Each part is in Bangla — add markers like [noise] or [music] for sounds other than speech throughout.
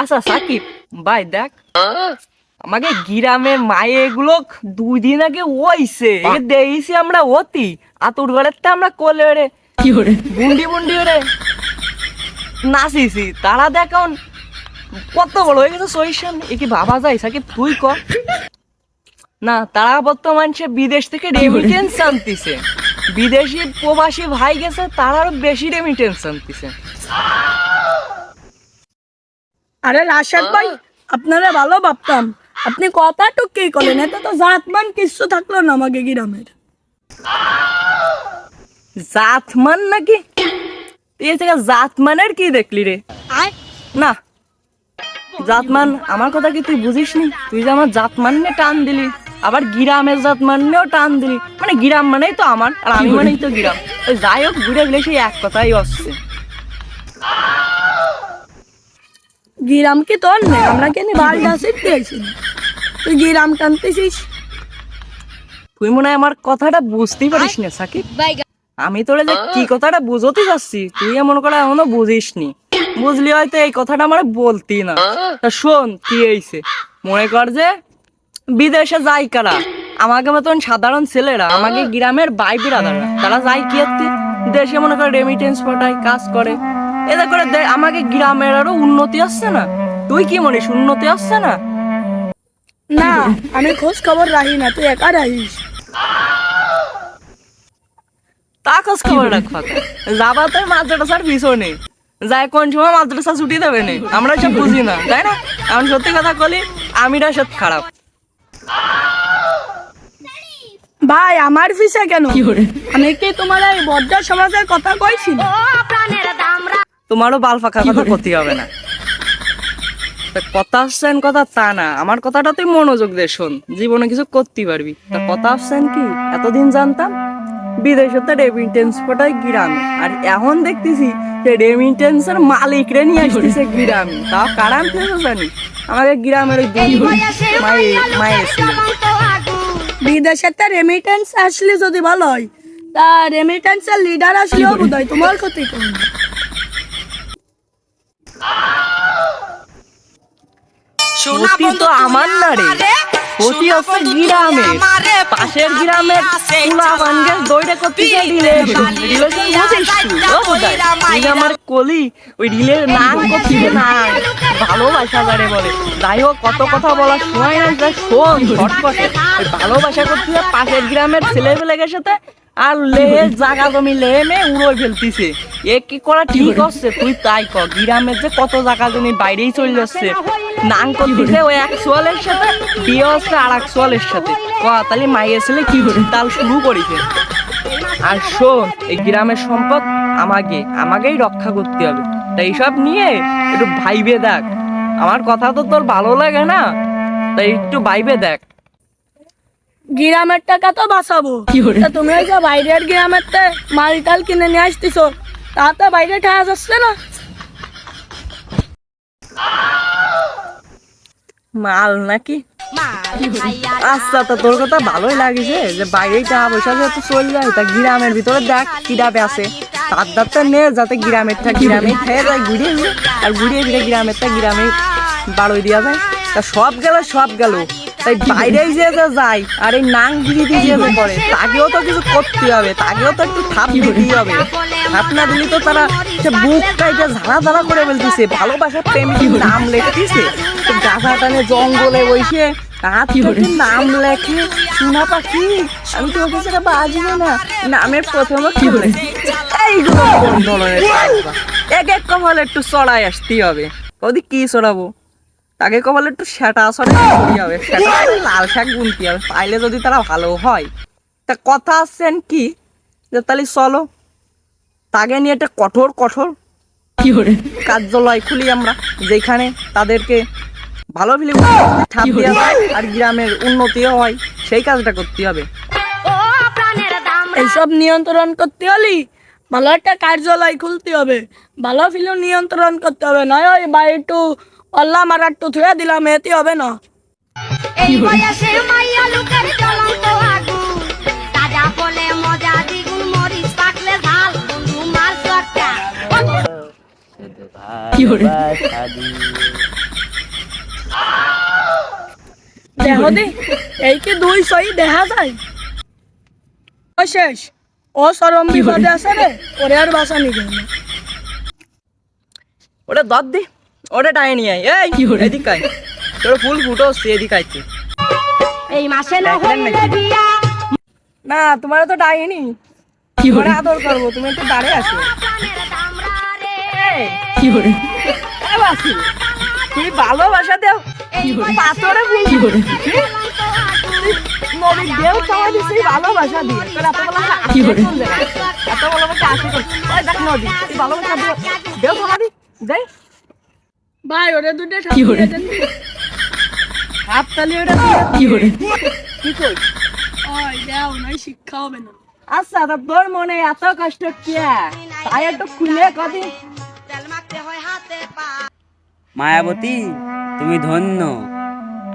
আচ্ছা সাকিব ভাই দেখ আমাকে গ্রামে মায়ে এগুলো দুই দিন আগে ওইছে দেখছি আমরা অতি। আতুর ঘরের তে আমরা কোলে ওরে। বুন্ডি বুন্ডি ওরে। নাচিছি। তারা দেখন কত বড় হয়ে গেছে সহিসান এ কি ভাবা যায়? সাকিব তুই ক। না তারা বর্তমান সে বিদেশ থেকে রেমিটেন্স আনতিছে। বিদেশি প্রবাসী ভাই গেছে তার আরও বেশি রেমিটেন্স আনতিছে। আরে রাশেদ ভাই আপনারা ভালো ভাবতাম। আপনি কথা টুকি করলেন এত তো জাতমান কিছু থাকল না আমাকে গ্রামের। জাতমান নাকি? এই থেকে জাতমানের কি দেখলি রে? না। জাতমান আমার কথা কি তুই বুঝিস নি তুই যে আমার জাতমান নিয়ে টান দিলি আবার গিরামের জাতমান নিয়েও টান দিলি। মানে গিরাম মানেই তো আমার আর আমি মানেই তো গিরাম। যাই হোক ঘুরে গেলে সেই এক কথাই আসছে। গিরাম কি তোর নেই আমরা কেন বালটা শিখতে আইছি তুই গিরাম টানতেছিস? তুই মনে হয় আমার কথাটা বুঝতেই পারিস না সাকিব। আমি তোরে যে কি কথাটা বুঝতে যাচ্ছি তুই এমন করে এখনও বুঝিস নি বুঝলি হয়তো এই কথাটা আমার বলতি না। তা শোন কি হয়েছে মনে কর যে বিদেশে যাই কারা? আমাকে মতন সাধারণ ছেলেরা আমাকে গ্রামের বাই বিরাদাররা তারা যায় কি করতে দেশে মনে করে রেমিটেন্স পাঠায় কাজ করে। এতে করে দে- আমাকে গ্রামের আরও উন্নতি আসছে না। তুই কি মনিস উন্নতি আসছে না? না আমি খোঁজ খবর রাখি না তুই একা রাখিস। তা খোঁজ খবর রাখ যাবা তো মাদ্রাসার পিছনে। যাই কোন সময় মাদ্রাসা ছুটি দেবে না আমরা সব বুঝি না তাই না? এখন সত্যি কথা বলি আমিরা সব খারাপ। ভাই আমার ফিসা কেন? আমি কি তোমার এই বদ্ধ সমাজের কথা কইছি? তোমারও বাল ফাঁকা কথা করতে হবে না। কথা আসছেন কথা তা না আমার কথাটা তুই মনোযোগ দে শোন জীবনে কিছু করতে পারবি। তা কথা আসছেন কি? এতদিন জানতাম বিদেশে তো রেমিটেন্স পাঠায় গ্রামে আর এখন দেখতেছি যে রেমিটেন্সের মালিক রে নিয়ে আসতেছে গ্রামে। তাও কারণ তুই জানিস আমাদের গ্রামের ওই বিদেশের তা রেমিটেন্স আসলে যদি ভালো হয় তা রেমিটেন্সের লিডার আসলেও [laughs] বোধ হয় তোমার ক্ষতি করবে। ক্ষতি তো আমার না রে। হচ্ছে পাশের তুলা করতে রিলেশন রিলেশন বুঝিস তুই আমার কলি ওই রিলে নাম করছি না। ভালোবাসা যারে বলে। যাই হোক কত কথা বলার সময় নাই যা শোন ছটপটে ওই ভালোবাসা করতে পাশের গ্রামের ছেলে পেলেগের সাথে আর লেহে জাগা জমি লেহে মে উড়োয় ফেলতিছে। এ কি করা ঠিক হচ্ছে? তুই তাই ক গ্রামের যে কত জাগা জমি বাইরেই চলে যাচ্ছে। নাং করতেছে ওই এক সোয়ালের সাথে, বিয়ে হচ্ছে আর এক সোয়ালের সাথে। ক, তাহলে মাইয়ে ছেলে কি তাল শুরু করেছে। আর শোন, এই গ্রামের সম্পদ আমাকে, আমাকেই রক্ষা করতে হবে। তাই এইসব নিয়ে একটু ভাইবে দেখ। আমার কথা তো তোর ভালো লাগে না। তাই একটু ভাইবে দেখ। গ্রামের টাকা তো বাঁচাবো। তুমি ওই যে বাইরের গ্রামের মাল টাল কিনে নিয়ে আসতেছো তাতে বাইরে ঠায়া যাচ্ছে না? মাল নাকি? আচ্ছা তো তোর কথা ভালোই লাগিছে যে বাইরেই টাকা পয়সা যেহেতু চলে যায় তা গ্রামের ভিতরে দেখ কি কিরাবে আছে। তার দাঁতটা নে যাতে গ্রামের টা গ্রামে খেয়ে যায় ঘুরিয়ে ঘুরে আর ঘুরিয়ে ফিরে গ্রামের টা গ্রামে বাড়ই দেওয়া যায়। তা সব গেল সব গেল। তাই বাইরেই যে যে যায় আর এই নাং গিরি দিয়ে যে করে তাকেও তো কিছু করতে হবে তাকেও তো একটু থাপ দিতেই হবে। থাপ না দিলে তো তারা সে বুক কাইটা ঝাড়া ঝাড়া করে বলতেছে ভালোবাসার প্রেমিক নাম লেখতেছে? তো গাছা টানে জঙ্গলে বসে হাত ধরে নাম লেখে সোনা পাখি আমি তো ওকে সেটা বাজবো না। নামের প্রথম কি বলে? এইগুলো? এক এক কপাল একটু চড়াই আসতেই হবে। ওদি কি চড়াবো? তাকে কপালে একটু সেটা চড়াই হবে। সেটা লাল শাক গুনতে হবে। পাইলে যদি তারা ভালো হয়। তা কথা আসছেন কি? যে তাহলে চলো। তাকে নিয়ে একটা কঠোর কঠোর কার্যালয় খুলি আমরা যেখানে তাদেরকে ভালো দেওয়া হয় আর গ্রামের উন্নতিও হয় সেই কাজটা করতে হবে। এইসব নিয়ন্ত্রণ করতে হলে ভালো একটা কার্যালয় খুলতে হবে। ভালো ফিল্ম নিয়ন্ত্রণ করতে হবে। নয় ওই বাড়ি আল্লাহ মারার তো ধুয়ে দিলাম এতে হবে না। এই বয়সে মাইয়া লোকের জ্বলন্ত আগুন। তাজা বলে মজা দ্বিগুণ মরিচ পাকলে ঝাল তোমার চটকা কি হরে দেখো দি এই কি দুই সই দেখা যায়? ও সরম বিপদে আছে রে ওরে আর বাসা ওটা দি। ওটা টাই নিয়ে আয় এই এদিক আয়। তোর ফুল ফুটো এদিক আইতে এই মাসে না হইলে বিয়া। না তোমার তো ডাইনি ওরা? আদর করব তুমি একটু দাঁড়িয়ে প্রাণের দামরা এ বাসি, তুমি ভালোবাসা দেও পাথরে ফুল নবী দেও দিছি ভালোবাসা দিয়ে। এত বলা আসে কোন এত ওই দেখ নদী ভালোবাসা দিও দেও খাওয়া দি দেই। ভাই ওরে দুটো সাথে দেন হাত তালি দিয়ে কি করে কি কই? ওই দাও নাই শিক্ষা হবে না। আচ্ছা তা তোর মনে এত কষ্ট কি? তাই একটু খুলে কদিন তেল মাখতে হয় হাতে পা মায়াবতী তুমি ধন্য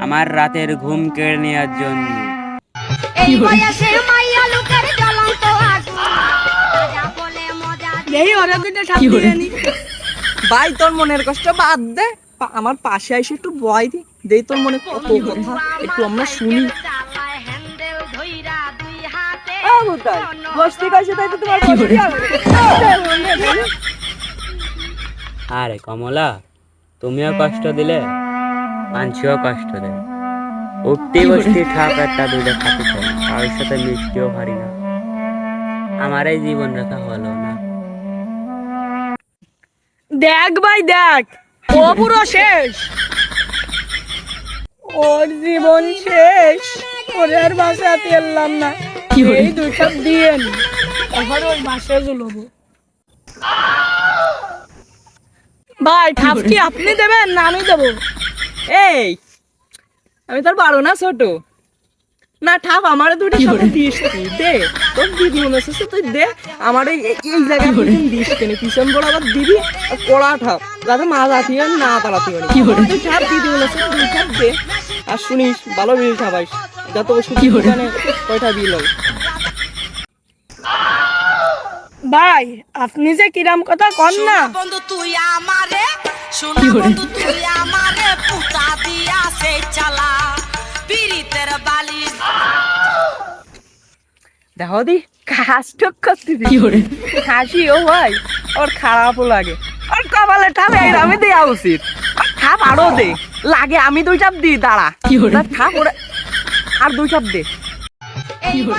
আমার রাতের ঘুম কেড়ে নেওয়ার জন্য। এই বয়সে মাইয়া লোকের জ্বলন্ত আগুন রাজা বলে মজা দেই ওরে দুটো নি ভাই তোর মনের কষ্ট বাদ দে। আমার পাশে এসে একটু বয় দি। দে তোর মনে কত কথা। একটু আমরা শুনি। আরে কমলা তুমিও কষ্ট দিলে মানসিও কষ্ট দেয় উঠতে বসতে ঠাপ একটা দুইটা খাতে চাই কারোর সাথে মিষ্টিও পারি না। আমার এই জীবন রেখা হলো না। দেখ ভাই দেখ। ও পুরো শেষ। ওর জীবন শেষ। ওরে আর বাসাতে এলাম না। এই দুইটা দিয়ে নি। এবার ওই বাসায় জুলবো ভাই ঠাপ কি আপনি দেবেন না আমি দেবো? এই আমি তোর পারো না ছোট। না ঠাপ আমার দুটো সাথে দিস তুই দে তোর দিদি মনে হচ্ছে তুই দে আমার এই এই জায়গায় পিছন দিস কেন? পিছন বড় আবার দিবি আর কড়া ঠাপ যাতে মা জাতি না পারে। তুই ঠাপ দিদি মনে হচ্ছে ঠাপ দে। আর শুনিস ভালো বিল খাবাইস যত ওষুধ দোকানে কয়টা বিল হবে ভাই আপনি যে কিরাম কথা কন না। বন্ধু তুই আমারে শোনা বন্ধু তুই আমারে পুতা দিয়া দেখো দি কাজ টক করতেছি হাসিও হয় ওর খারাপও লাগে। আর কপালে ঠাপ আমি দেওয়া উচিত। ঠাপ আরও দে। লাগে আমি দুই চাপ দিই দাঁড়া। ঠাপ ওরা আর দুই চাপ দে। ও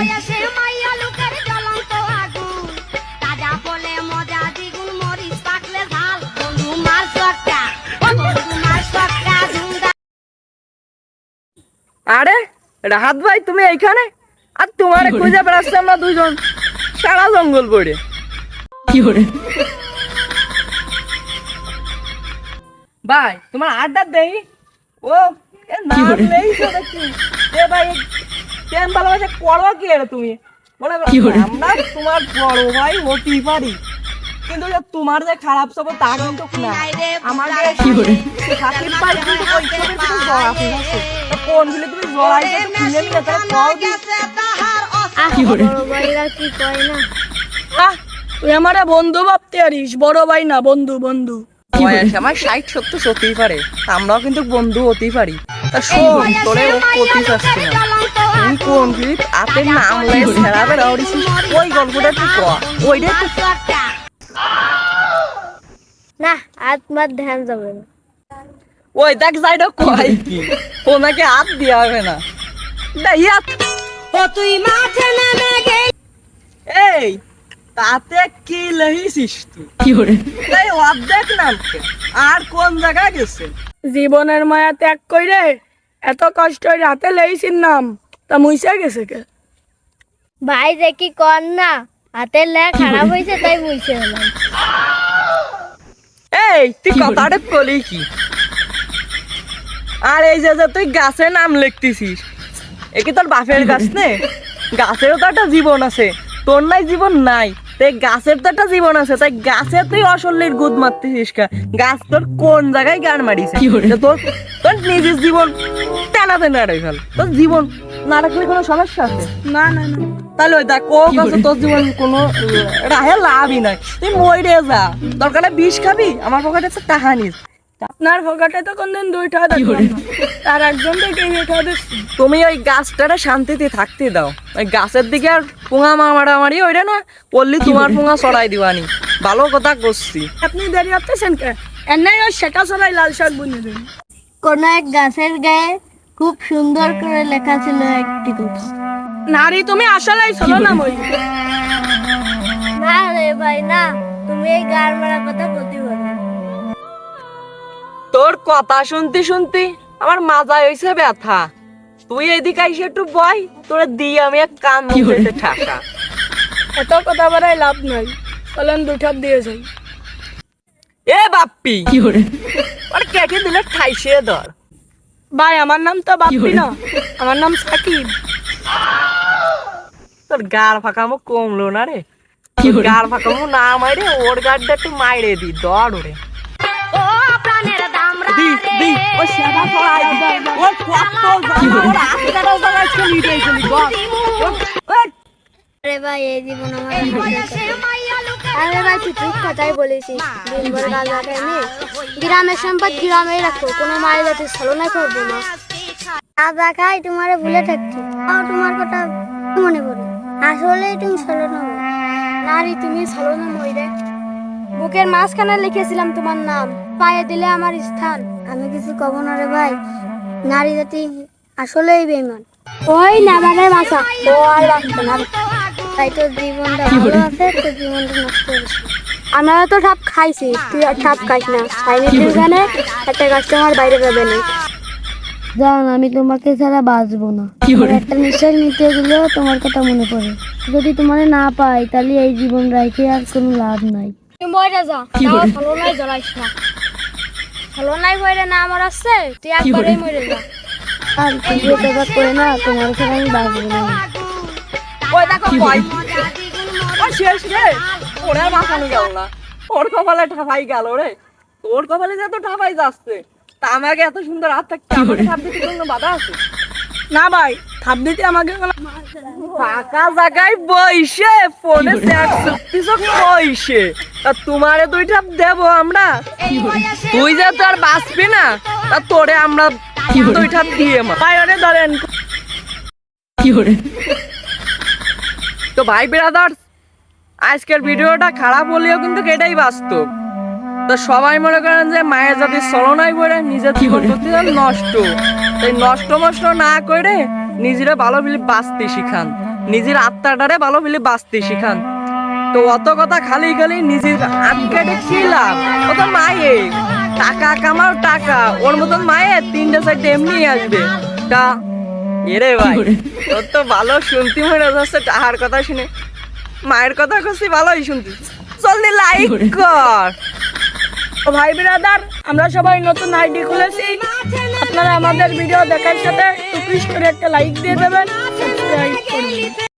আরে রাহাত ভাই তুমি এইখানে? আর তোমার খুঁজে বেড়াচ্ছি আমরা দুজন সারা জঙ্গল পড়ে। ভাই তোমার আড্ডা দেই? ও এ নেই এ ভাই কেন ভালোবাসা করো কি এর তুমি? বলে আমরা তোমার বড় ভাই পারি। কিন্তু যে তোমার যে খারাপ সব তা কিন্তু না। আমাদের সাকিব ভাই কিন্তু ওইখানে তুমি জড়া ঠিক আছে। তা কোনগুলো তুমি জড়াইছো খুলে নিলে তাহলে কও দি আহ, তুই আমারে বন্ধু ভাবতে পারিস বড় ভাই না বন্ধু বন্ধু। আমার ষাট সত্তর সত্যিই পারে। আমরাও কিন্তু বন্ধু হতেই পারি। তা শোন তোরে ও পতি চাচ্ছি না। তুই কোন নাম লাই ওই গল্পটা তুই ক ওইটা তুই না আত্মার ধ্যান যাবে না। ওই দেখ যাইটা কয় কি ওনাকে হাত দেওয়া হবে না। দেখ হাত। ও তুই মাঠে নেমে গে এই তাতে কি লহিছিস তুই? এই অর্ধেক নামকে আর কোন জায়গায় গেছে? জীবনের মায়া ত্যাগ কইরে এত কষ্ট হয়ে রাতে লেইছির নাম। তা মুইসা গেছে কে? ভাই যে কি কর না হাতের লেখ খারাপ হয়েছে তাই বুঝছে হলাম। এই তুই কথাটা কলি কি? আর এই যে তুই গাছের নাম লিখতেছিস এ কি তোর বাপের গাছ নে? গাছেরও তো একটা জীবন আছে তোর নাই জীবন নাই তাই গাছের তো একটা জীবন আছে তাই গাছে তুই অসল্লির গুদ মারতেছিস কা? গাছ তোর কোন জায়গায় গান মারিছে? তোর তোর নিজের জীবন টানাতে না রে ফেল। তোর জীবন না রাখলে কোনো সমস্যা আছে? না না না। তাহলে ওই দেখ ও কাছে তোর জীবন কোনো রাহে লাভই নাই। তুই মরে যা দরকারে বিষ খাবি আমার পকেটে একটা টাকা নিস আপনার ফোকাটে তো কোনদিন দুইটা দেখলাম। তার একজন থেকে উঠা দিচ্ছি তুমি ওই গাছটারে শান্তিতে থাকতে দাও। ওই গাছের দিকে আর পুঙা মারামারি ওইটা না করলি তোমার পুঙা চড়াই দিবানি। ভালো কথা করছি আপনি দেরি করতেছেন কে? এনাই ওই শেখা সরাই লাল শাক বুনে দিন কোন এক গাছের গায়ে খুব সুন্দর করে লেখা ছিল একটি কথা। নারী তুমি আসলেই চলো না মই না রে ভাই না। তুমি এই গান মারা কথা প্রতি বলো তোর কথা শুনতে শুনতে আমার মাজায় হয়েছে ব্যথা। তুই এদিকে আইসে একটু বয় তোরে দিয়ে আমি এক কান মুখে ঠাসা। এত কথা বাড়াই লাভ নাই। চলেন দুঠাপ দিয়ে যাই। এ বাপ্পি! আর কেটে দিলে ঠাইসে ধর। ভাই আমার নাম তো বাপ্পি না। আমার নাম সাকিব। তোর গাড় ফাঁকামো কমলো না রে। গাড় ফাঁকামো না মাইরে ওর গাড়টা একটু মাইরে দি দর ওরে। দি ও সেবা ছড়াই দি ও কত জানা ওর আটকাটা জায়গায় চলি রে চলি বল আরে ভাই আরে তুই কথাই গ্রামের সম্পদ গ্রামেই রাখো কোনো মায়ের জাতি ছলনা করব না ভুলে থাকছি তাও তোমার কথা মনে পড়ে আসলেই তুমি ছলনা। নারী তুমি ছলনা মইরে বুকের মাঝখানে লিখেছিলাম তোমার নাম পায়ে দিলে আমার স্থান। আমি কিছু কব না রে ভাই নারী জাতি আসলেই বেমান ওই নাবারের বাসা। ও আর বাঁচবে না তাই তোর জীবনটা ভালো আছে তোর জীবনটা নষ্ট হয়েছে আমরা তো ঠাপ খাইছি তুই আর ঠাপ খাইস না। খাইনি তুই এখানে একটা কাস্টমার বাইরে যাবে না। জান আমি তোমাকে ছাড়া বাঁচবো না। একটা নিঃশ্বাস নিতে গেলেও তোমার কথা মনে পড়ে। যদি তোমার না পাই তাহলে এই জীবন রাখে আর কোনো লাভ নাই। তুই মরে যা তাও ফলনাই জ্বলাইস না। ফলনাই মরে না আমার আছে? তুই একবারেই মরে যা। আর তুই এটা করে না তোমার ছাড়া আমি বাঁচবো না। ওই দেখো কয়। ও শেষ রে। ওরে আর বাঁচানো গেল না। ওর কপালে ঠাপাই গেল রে। তোর কপালে যে এত ঠাপাই যাচ্ছে তা আমাকে এত সুন্দর হাত থাকতে আমাকে ঠাপ দিতে কোনো বাধা আছে? না ভাই আমাকে ফাঁকা জায়গায় বইসে ফোনে তা তোমারে দেবো আমরা? তুই যে তো আর বাঁচবি না তা তোরে আমরা দুই ঠাপ দিয়ে মা ধরেন। তো ভাই ব্রাদার আজকের ভিডিওটা খারাপ হলেও কিন্তু এটাই বাস্তব। তো সবাই মনে করেন যে মায়ের জাতির চলনাই করে নিজের জীবন নষ্ট। তাই নষ্ট নষ্ট না করে নিজেরা ভালো মিলে বাঁচতে শিখান। নিজের আত্মাটারে ভালো মিলে বাঁচতে শিখান। তো অত কথা খালি খালি নিজের আটকাটে কি লাভ? ও তো মায়ে। টাকা কামাও টাকা। ওর মতন মায়ে তিনটে চারটে এমনি আসবে। তা এরে ভাই তোর তো ভালো শুনতে মনে যাচ্ছে টাহার কথা শুনে। মায়ের কথা খুশি ভালোই শুনতে। জলদি লাইক কর। ভাই বিরাদার, আমরা সবাই নতুন আইডি খুলেছি। আপনারা আমাদের ভিডিও দেখার সাথে একটা লাইক দিয়ে দেবেন করবেন।